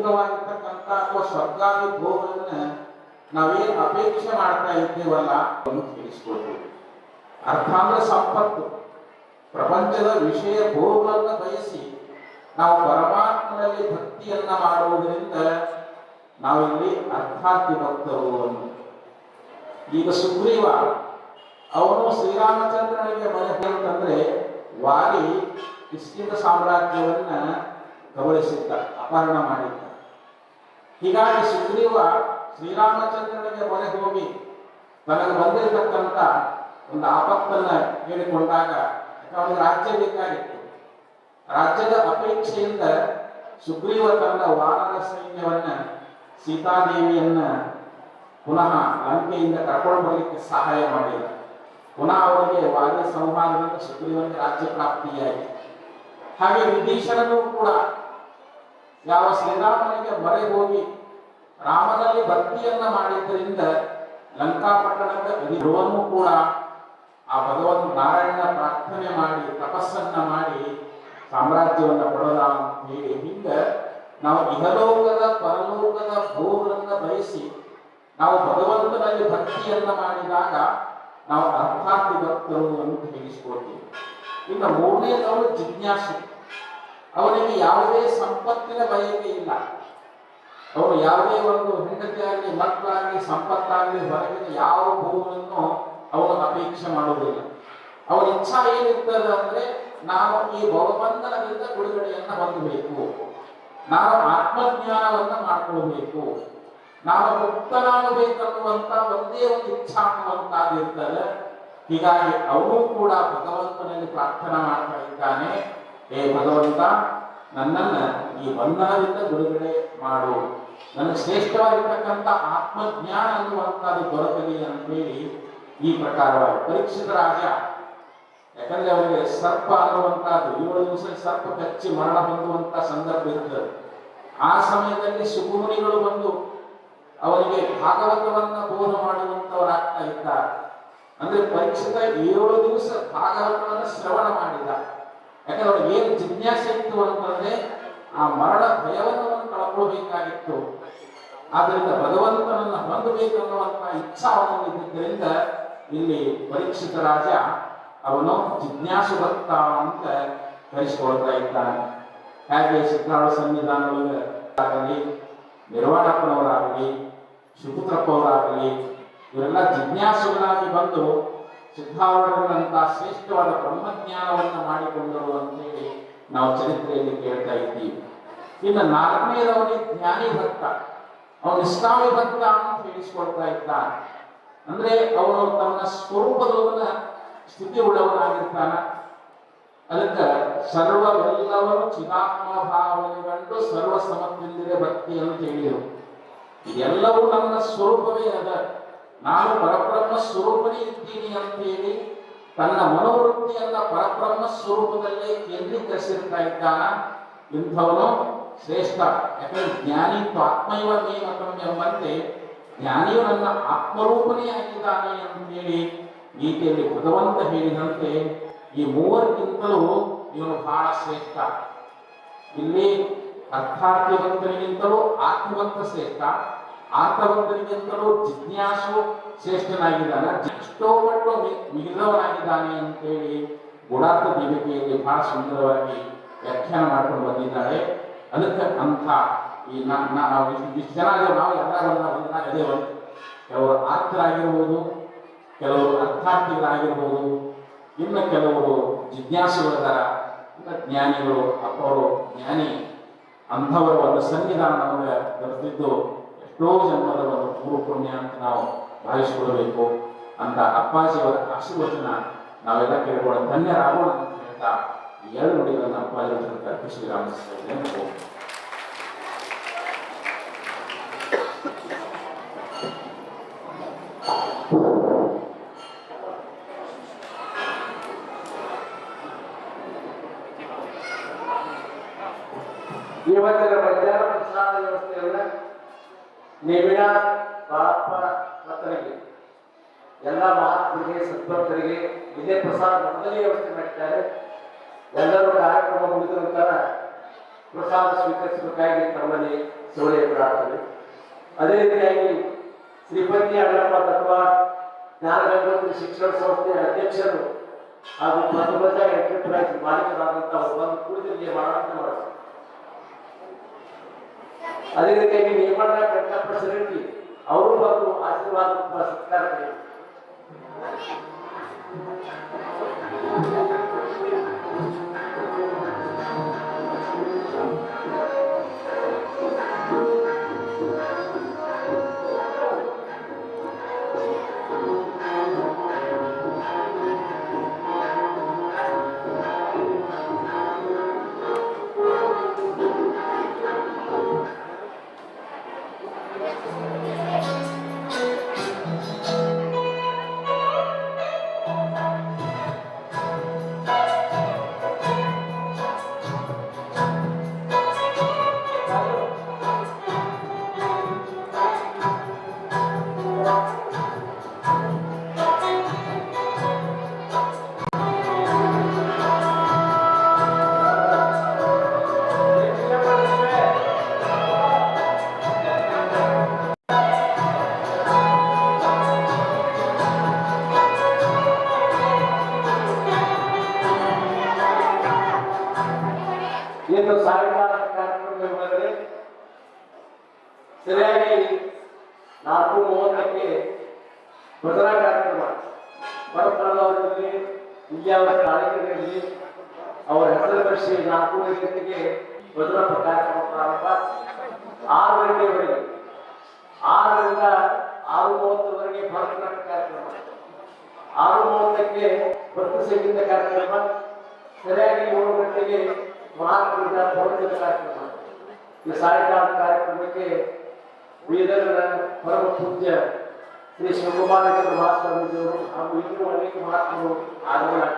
ಲೌಕಿಕವಾಗಿರ್ತಕ್ಕಂಥ ಅಥವಾ ಸ್ವರ್ಗಾದಿ ಭೋಗಗಳನ್ನ ನಾವೇನು ಅಪೇಕ್ಷೆ ಮಾಡ್ತಾ ಇದ್ದೇವಲ್ಲ ತಿಳಿಸ್ಕೊಳ್ತೀವಿ ಅರ್ಥ ಅಂದ್ರೆ ಸಂಪತ್ತು. ಪ್ರಪಂಚದ ವಿಷಯ ಭೋಗಗಳನ್ನು ಬಯಸಿ ನಾವು ಪರಮಾತ್ಮನಲ್ಲಿ ಭಕ್ತಿಯನ್ನ ಮಾಡುವುದರಿಂದ ನಾವಿಲ್ಲಿ ಅರ್ಥಾರ್ಥಿ ಭಕ್ತರು ಈಗ ಸುಗ್ರೀವ ಅವನು ಶ್ರೀರಾಮಚಂದ್ರನಿಗೆ ಮನೆ ಅಂತಂದ್ರೆ ವಾಲಿ ಕಿಷ್ಕಿಂದ ಸಾಮ್ರಾಜ್ಯವನ್ನ ಕಬಳಿಸಿದ್ದ, ಅಪಹರಣ ಮಾಡಿದ್ದ. ಹೀಗಾಗಿ ಸುಗ್ರೀವ ಶ್ರೀರಾಮಚಂದ್ರನಿಗೆ ಮೊರೆ ಹೋಗಿ ತನಗೆ ಬಂದಿರತಕ್ಕಂಥ ಒಂದು ಆಪತ್ತನ್ನ ಹೇಳಿಕೊಂಡಾಗ ಅವನಿಗೆ ರಾಜ್ಯ ಬೇಕಾಗಿತ್ತು. ರಾಜ್ಯದ ಅಪೇಕ್ಷೆಯಿಂದ ಸುಗ್ರೀವ ತನ್ನ ವಾನರ ಸೈನ್ಯವನ್ನ ಸೀತಾದೇವಿಯನ್ನ ಪುನಃ ಲಂಕೆಯಿಂದ ಕರ್ಕೊಂಡು ಬರಲಿಕ್ಕೆ ಸಹಾಯ ಮಾಡಿದ. ಪುನಃ ಅವರಿಗೆ ವಾಲಿ ಸಂಹಾರದಿಂದ ಸುಗ್ರೀವನಿಗೆ ರಾಜ್ಯ ಪ್ರಾಪ್ತಿಯಾಯಿತು. ಹಾಗೆ ವಿಭೀಷಣನು ಕೂಡ ಯಾವ ಶ್ರೀರಾಮನಿಗೆ ಮೊರೆ ಹೋಗಿ ರಾಮನಲ್ಲಿ ಭಕ್ತಿಯನ್ನ ಮಾಡಿದ್ದರಿಂದ ಲಂಕಾಪಟ್ಟಣದ ಅಧಿರುವನು ಕೂಡ ಆ ಭಗವಂತ ನಾರಾಯಣ ಪ್ರಾರ್ಥನೆ ಮಾಡಿ, ತಪಸ್ಸನ್ನ ಮಾಡಿ ಸಾಮ್ರಾಜ್ಯವನ್ನ ಪಡೆದ ಅಂತ ಹೇಳಿ ಹಿಂಗ ನಾವು ಇಹಲೋಕದ, ಪರಲೋಕದ ಭೋಗಗಳನ್ನ ಬಯಸಿ ನಾವು ಭಗವಂತನಲ್ಲಿ ಭಕ್ತಿಯನ್ನ ಮಾಡಿದಾಗ ನಾವು ಅರ್ಥಾರ್ಥಿ ಭಕ್ತರು ಅಂತ ಹೇಳಿಸ್ಕೊಳ್ತೀವಿ. ಇನ್ನು ಮೂರನೇದವರು ಜಿಜ್ಞಾಸು. ಅವನಿಗೆ ಯಾವುದೇ ಸಂಪತ್ತಿನ ಬಯಕೆ ಇಲ್ಲ. ಅವನು ಯಾವುದೇ ಒಂದು ಹೆಂಡತಿಯಾಗಲಿ, ಮಕ್ಕಳಾಗಲಿ, ಸಂಪತ್ತಾಗಲಿ ಹೊರಗಿನ ಯಾವ ಭೂಮಿಯನ್ನು ಅವನು ಅಪೇಕ್ಷೆ ಮಾಡುವುದಿಲ್ಲ. ಅವನ ಇಚ್ಛಾ ಏನಿರ್ತದೆ ಅಂದ್ರೆ ನಾನು ಈ ಭವಬಂಧನದಿಂದ ಬಿಡುಗಡೆಯನ್ನ ಹೊಂದಬೇಕು. ನಾನು ಆತ್ಮಜ್ಞಾನವನ್ನು ಮಾಡ್ಕೊಳ್ಬೇಕು. ನಾನು ಮುಕ್ತನಾಗಬೇಕನ್ನುವಂತ ಒಂದೇ ಒಂದು ಇಚ್ಛಾ ಅನ್ನುವಂತಾಗಿರ್ತದೆ. ಹೀಗಾಗಿ ಅವನು ಕೂಡ ಭಗವಂತನಲ್ಲಿ ಪ್ರಾರ್ಥನಾ ಮಾಡ್ತಾ ಇದ್ದಾನೆ. ಹೇ ಭಗವಂತ, ನನ್ನನ್ನ ಈ ಬಂಧನದಿಂದ ಬಿಡುಗಡೆ ಮಾಡು. ನನಗೆ ಶ್ರೇಷ್ಠವಾಗಿರ್ತಕ್ಕಂಥ ಆತ್ಮಜ್ಞಾನ ಅನ್ನುವಂಥದ್ದು ದೊರಕಲಿ ಅಂತೇಳಿ ಈ ಪ್ರಕಾರವಾಗಿ ಪರೀಕ್ಷಿತ ರಾಜ ಯಾಕಂದ್ರೆ ಅವರಿಗೆ ಸರ್ಪ ಅನ್ನುವಂಥದ್ದು, ಏಳು ದಿವಸ ಸರ್ಪ ಕಚ್ಚಿ ಮರಣ ಹೊಂದುವಂತ ಸಂದರ್ಭ ಇರ್ತದೆ. ಆ ಸಮಯದಲ್ಲಿ ಸುಗುಮುನಿಗಳು ಬಂದು ಅವರಿಗೆ ಭಾಗವತವನ್ನ ಬೋಧ ಮಾಡುವಂತವರಾಗ್ತಾ ಇದ್ದಾರೆ. ಅಂದ್ರೆ ಪರೀಕ್ಷಿತ ಏಳು ದಿವಸ ಭಾಗವತವನ್ನ ಶ್ರವಣ ಮಾಡಿದ. ಯಾಕಂದ್ರೆ ಅವ್ರಿಗೆ ಏನು ಜಿಜ್ಞಾಸೆ ಇತ್ತು ಅಂತಂದ್ರೆ ಆ ಮರಣ ಭಯವನ್ನು ಕಳ್ಕೊಳ್ಬೇಕಾಗಿತ್ತು. ಆದ್ರಿಂದ ಭಗವಂತನನ್ನ ಹೊಂದಬೇಕು ಅನ್ನುವಂತ ಇಚ್ಛಾ ಅವನಿದ್ದರಿಂದ ಇಲ್ಲಿ ಪರೀಕ್ಷಿತ ರಾಜ ಅವನು ಜಿಜ್ಞಾಸು ಭಕ್ತ ಅಂತ ಕರೆಸಿಕೊಳ್ತಾ ಇದ್ದಾನೆ. ಹಾಗೆ ಸಿದ್ಧಾಳ ಸನ್ನಿಧಾನಗಳಾಗಲಿ ನಿರ್ವಾಣಪ್ಪನವರಾಗಲಿ ಶಿವಪುತ್ರಪ್ಪವರಾಗಲಿ ಇವರೆಲ್ಲ ಜಿಜ್ಞಾಸುಗಳಾಗಿ ಬಂದು ಸಿದ್ಧಾವರಣಂತ ಶ್ರೇಷ್ಠವಾದ ಬ್ರಹ್ಮಜ್ಞಾನವನ್ನು ಮಾಡಿಕೊಂಡರು ಅಂತೇಳಿ ನಾವು ಚರಿತ್ರೆಯಲ್ಲಿ ಕೇಳ್ತಾ ಇದ್ದೀವಿ. ಇನ್ನು ನಾಲ್ಕನೇದವನಿಗೆ ಜ್ಞಾನಿ ಭಕ್ತ. ಅವನು ಇಸ್ಲಾಮಿ ಭಕ್ತ ಅಂತ ಹೇಳಿಸ್ಕೊಳ್ತಾ ಇದ್ದಾನೆ. ಅಂದ್ರೆ ಅವನು ತನ್ನ ಸ್ವರೂಪದವನ ಸ್ಥಿತಿ ಉಳ್ಳವನಾಗಿರ್ತಾನ ಅದಕ್ಕೆ ಸರ್ವವೆಲ್ಲವರು ಚಿದಾತ್ಮ ಭಾವನೆಗಂಡು ಸರ್ವ ಸಮರ್ಥಿಂದಿರೇ ಭಕ್ತಿ ಅಂತ ಹೇಳಿದರು. ಇದೆಲ್ಲವೂ ನನ್ನ ಸ್ವರೂಪವೇ ಅದ ನಾನು ಪರಬ್ರಹ್ಮ ಸ್ವರೂಪನೇ ಇದ್ದೀನಿ ಅಂತ ಹೇಳಿ ತನ್ನ ಮನೋವೃತ್ತಿಯನ್ನ ಪರಬ್ರಹ್ಮ ಸ್ವರೂಪದಲ್ಲೇ ಕೇಂದ್ರೀಕರಿಸಿರ್ತಾ ಇದ್ದಾನ. ಇಂಥವನು ಶ್ರೇಷ್ಠ. ಯಾಕಂದ್ರೆ ಜ್ಞಾನಿ ಆತ್ಮೈವ ಮತಂ ಎಂಬಂತೆ ಜ್ಞಾನಿಯು ನನ್ನ ಆತ್ಮರೂಪನೇ ಆಗಿದ್ದಾನೆ ಅಂತ ಹೇಳಿ ಗೀತೆಯಲ್ಲಿ ಭಗವಂತ ಹೇಳಿದಂತೆ ಈ ಮೂವರಿಗಿಂತಲೂ ಇವನು ಬಹಳ ಶ್ರೇಷ್ಠ. ಇಲ್ಲಿ ಅರ್ಥಾರ್ಥವಂತನಿಗಿಂತಲೂ ಆತ್ಮವಂತ ಶ್ರೇಷ್ಠ. ಆರ್ಥವಂತನಿಗಿಂತಲೂ ಜಿಜ್ಞಾಸು ಶ್ರೇಷ್ಠನಾಗಿದ್ದಾನೆ. ಎಷ್ಟೋ ಪಟ್ಟು ಮಿಗಿದವನಾಗಿದ್ದಾನೆ ಅಂತೇಳಿ ಗುಣಾರ್ಥ ದೀಪಿಕೆಯಲ್ಲಿ ಬಹಳ ಸುಂದರವಾಗಿ ವ್ಯಾಖ್ಯಾನ ಮಾಡ್ಕೊಂಡು ಬಂದಿದ್ದಾರೆ. ಅದಕ್ಕೆ ಅಂಥ ಈ ನಾವು ಇಷ್ಟು ಜನ ನಾವು ಎಲ್ಲ ಬಂದ ಬಂದಾಗ ಅದೇ ಒಂದು. ಕೆಲವರು ಆರ್ಥರಾಗಿರ್ಬೋದು ಕೆಲವರು ಅರ್ಥಾರ್ಥಿಗಳಾಗಿರ್ಬೋದು, ಇನ್ನು ಕೆಲವರು ಜಿಜ್ಞಾಸುಗಳಿದಾರ ಇನ್ನು ಜ್ಞಾನಿಗಳು ಅಪ್ಪವರು ಜ್ಞಾನಿ, ಅಂಥವರ ಒಂದು ಸನ್ನಿಧಾನ ನಮಗೆ ದೊರೆತಿದ್ದು ಎಷ್ಟೋ ಜನ್ಮದ ಒಂದು ಪೂರ್ವ ಪುಣ್ಯ ಅಂತ ನಾವು ಭಾವಿಸಿಕೊಳ್ಬೇಕು ಅಂತ ಅಪ್ಪಾಜಿಯವರ ಆಶೀರ್ವಚನ ನಾವೆಲ್ಲ ಕೇಳ್ಕೊಳ್ಳೋ ಧನ್ಯರಾಗೋಣ ಅಂತ ಹೇಳ್ತಾ ಎರಡು ನುಡಿಗಳನ್ನ ಅಪ್ಪಾಜಿ ಅರ್ಪಿಸಿ ವಿರಾಮಿಸ್ತಾ ಇದ್ದೇನೆ ಇವತ್ತಿನ ಮಧ್ಯಾಹ್ನ ಪ್ರಸಾದ ವ್ಯವಸ್ಥೆಯನ್ನ ನಿಬಿಡ, ಪಾಪ ಪತ್ರಿಗೆ ಎಲ್ಲ ಮಹಾತ್ಮರಿಗೆ, ಸದ್ಭಕ್ತರಿಗೆ ವಿಜಯ ಪ್ರಸಾದ ಮೊದಲೇ ವ್ಯವಸ್ಥೆ ಮಾಡಿದ್ದಾರೆ. ಎಲ್ಲರೂ ಕಾರ್ಯಕ್ರಮ ಮುಗಿದ ನಂತರ ಪ್ರಸಾದ ಸ್ವೀಕರಿಸಬೇಕಾಗಿ ತಮ್ಮಲ್ಲಿ ಸೌಲಭ್ಯ ಪ್ರಾರ್ಥನೆ ಅದೇ ರೀತಿಯಾಗಿ ಶ್ರೀಪತಿ ಅಣ್ಣಪ್ಪ ತತ್ವ ಜ್ಞಾನಗಂಗೋತ್ರಿ ಶಿಕ್ಷಣ ಸಂಸ್ಥೆಯ ಅಧ್ಯಕ್ಷರು ಹಾಗೂ ಪದ್ಮಜ ಎಂಟರ್ಪ್ರೈಸ್ ಮಾಲೀಕರಾದಂತಹ ಒಂದು ಕೂಡಿದರಿಗೆ ಮಾರಾಟ ಮಾಡಿದ್ರು ಅದೇ ರೀತಿಯಾಗಿ ನಿರ್ಮಾಣ ಕಟ್ಟಪ್ಪ ಶೆಟ್ಟಿ ಅವರು ಬಂದು ಆಶೀರ್ವಾದ ಸತ್ಕಾರ ಸರಿಯಾಗಿ ನಾಲ್ಕು ಮೂವತ್ತಕ್ಕೆ ಭದ್ರಾ ಕಾರ್ಯಕ್ರಮ ಬರಪಡದವರಲ್ಲಿ ಇಲ್ಲಿ ಅವರ ಕಾರ್ಯಕ್ರಮದಲ್ಲಿ ಅವರ ಹೆಸರು ಬರೆಸಿ ನಾಲ್ಕು ಗಂಟೆಗೆ ಭದ್ರಾ ಕಾರ್ಯಕ್ರಮ ಪ್ರಾರಂಭ. ಆರು ಗಂಟೆವರೆಗೆ ಆರರಿಂದ ಆರು ಮೂವತ್ತರವರೆಗೆ ಭರತನಾಟ್ಯ ಕಾರ್ಯಕ್ರಮ. ಆರು ಮೂವತ್ತಕ್ಕೆ ಭಕ್ತ ಸಂಗೀತ ಕಾರ್ಯಕ್ರಮ. ಸರಿಯಾಗಿ ಏಳು ಗಂಟೆಗೆ ಮಹಾತ್ಮ ಕಾರ್ಯಕ್ರಮ. ಈ ಸಾಯಂಕಾಲ ಕಾರ್ಯಕ್ರಮಕ್ಕೆ වේදනන පරම පුජ්‍ය ශ්‍රී ශිවකුමාරගේ ප්‍රවාස කරන ජෝරු අමුණු වලින් මාතෘ ආරම්භ